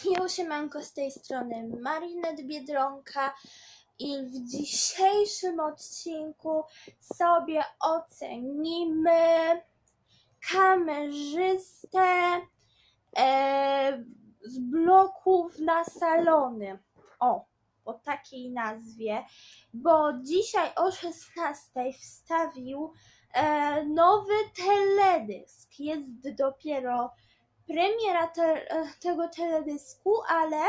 Jo, siemanko z tej strony Marinet Biedronka i w dzisiejszym odcinku sobie ocenimy kamerzystę e, z bloków na salony. O, o takiej nazwie, bo dzisiaj o 16 wstawił e, nowy teledysk. Jest dopiero premiera te, e, tego teledysku, ale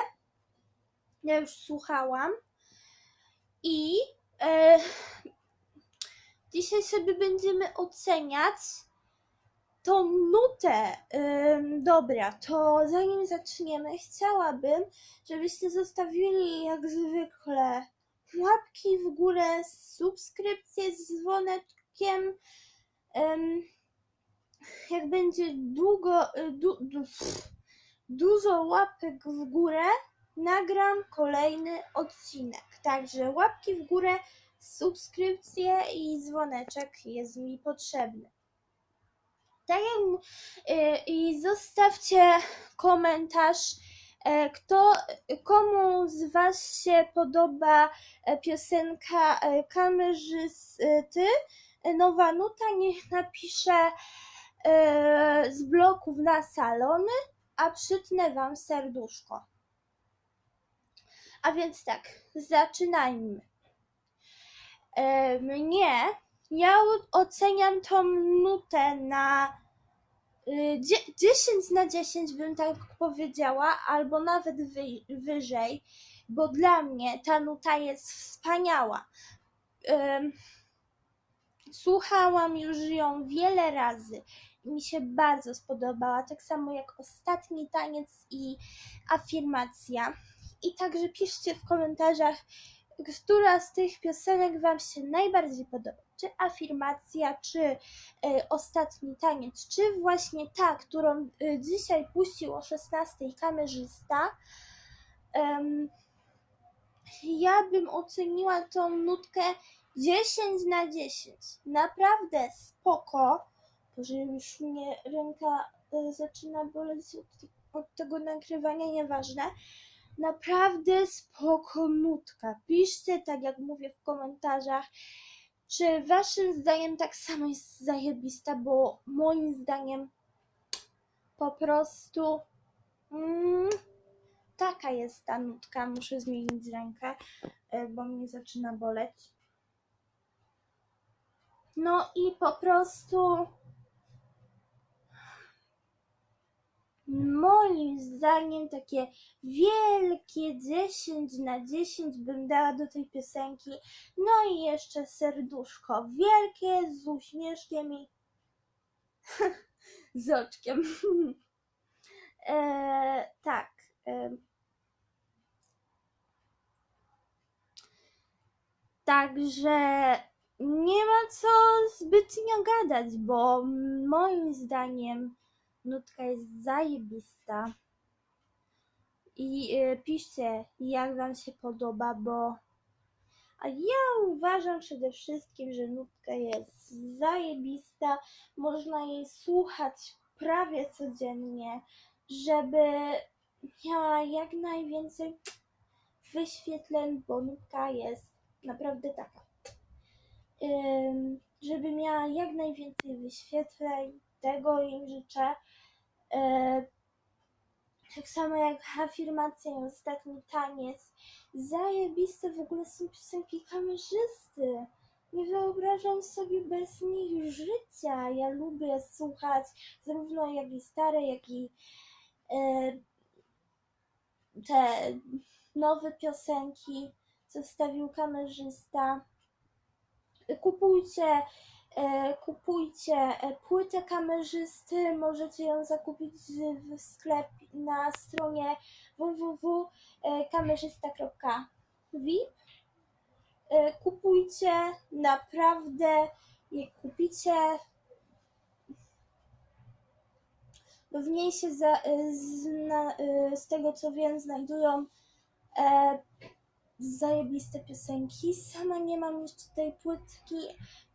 ja już słuchałam i e, dzisiaj sobie będziemy oceniać tą nutę. Ym, dobra, to zanim zaczniemy, chciałabym, żebyście zostawili jak zwykle łapki w górę, subskrypcję z dzwoneczkiem. Ym, jak będzie długo, y, du, du, dużo łapek w górę, nagram kolejny odcinek. Także łapki w górę, subskrypcje i dzwoneczek jest mi potrzebny. Tak jak, y, I zostawcie komentarz, e, kto, komu z Was się podoba e, piosenka e, kamerzysty. Nowa nuta niech napisze z bloków na salony, a przytnę Wam serduszko. A więc tak, zaczynajmy. E, mnie, ja oceniam tą nutę na y, dzie- 10 na 10 bym tak powiedziała, albo nawet wy- wyżej, bo dla mnie ta nuta jest wspaniała. Słuchałam już ją wiele razy mi się bardzo spodobała, tak samo jak ostatni taniec i afirmacja. I także piszcie w komentarzach, która z tych piosenek Wam się najbardziej podoba. Czy afirmacja, czy e, ostatni taniec, czy właśnie ta, którą e, dzisiaj puścił o 16 kamerzysta. Em, ja bym oceniła tą nutkę 10 na 10. Naprawdę spoko. Boże, już mnie ręka e, zaczyna boleć od, tego nagrywania, nieważne. Naprawdę spoko nutka. Piszcie tak jak mówię w komentarzach, czy waszym zdaniem tak samo jest zajebista, bo moim zdaniem po prostu mm, taka jest ta nutka. Muszę zmienić rękę, e, bo mnie zaczyna boleć. No i po prostu moim zdaniem takie wielkie 10 na 10 bym dała do tej piosenki. No i jeszcze serduszko wielkie z uśmieszkiem i z oczkiem. e, tak. E, Także nie ma co zbytnio gadać, bo moim zdaniem nutka jest zajebista. I y, piszcie, jak Wam się podoba, bo a ja uważam przede wszystkim, że nutka jest zajebista. Można jej słuchać prawie codziennie, żeby miała jak najwięcej wyświetleń, bo nutka jest naprawdę taka. Żeby miała jak najwięcej wyświetleń, tego im życzę. Yy, tak samo jak afirmacja i ostatni taniec. Zajebiste w ogóle są piosenki kamerzysty. Nie wyobrażam sobie bez nich życia. Ja lubię słuchać zarówno jak i stare, jak i e, te nowe piosenki, co stawił kamerzysta. Kupujcie, e, kupujcie e, płytę kamerzysty. Możecie ją zakupić w sklepie na stronie www.kamerzysta.vip. E, Kupujcie, naprawdę je kupicie. Bo w niej się za, e, zna, e, z tego co wiem znajdują e, zajebiste piosenki. Sama nie mam jeszcze tej płytki,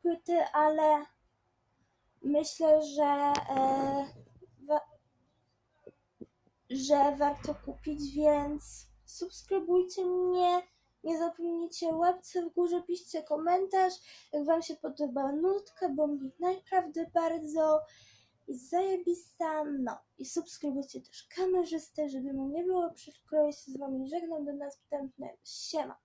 płyty, ale myślę, że e, wa- że warto kupić, więc subskrybujcie mnie. Nie zapomnijcie łapce w górze, piszcie komentarz, jak Wam się podoba nutka, bo mi naprawdę bardzo jest zajebista. No i subskrybujcie też kamerzystę, żeby mu nie było przykro. Ja się z Wami żegnam do następnego. Siema.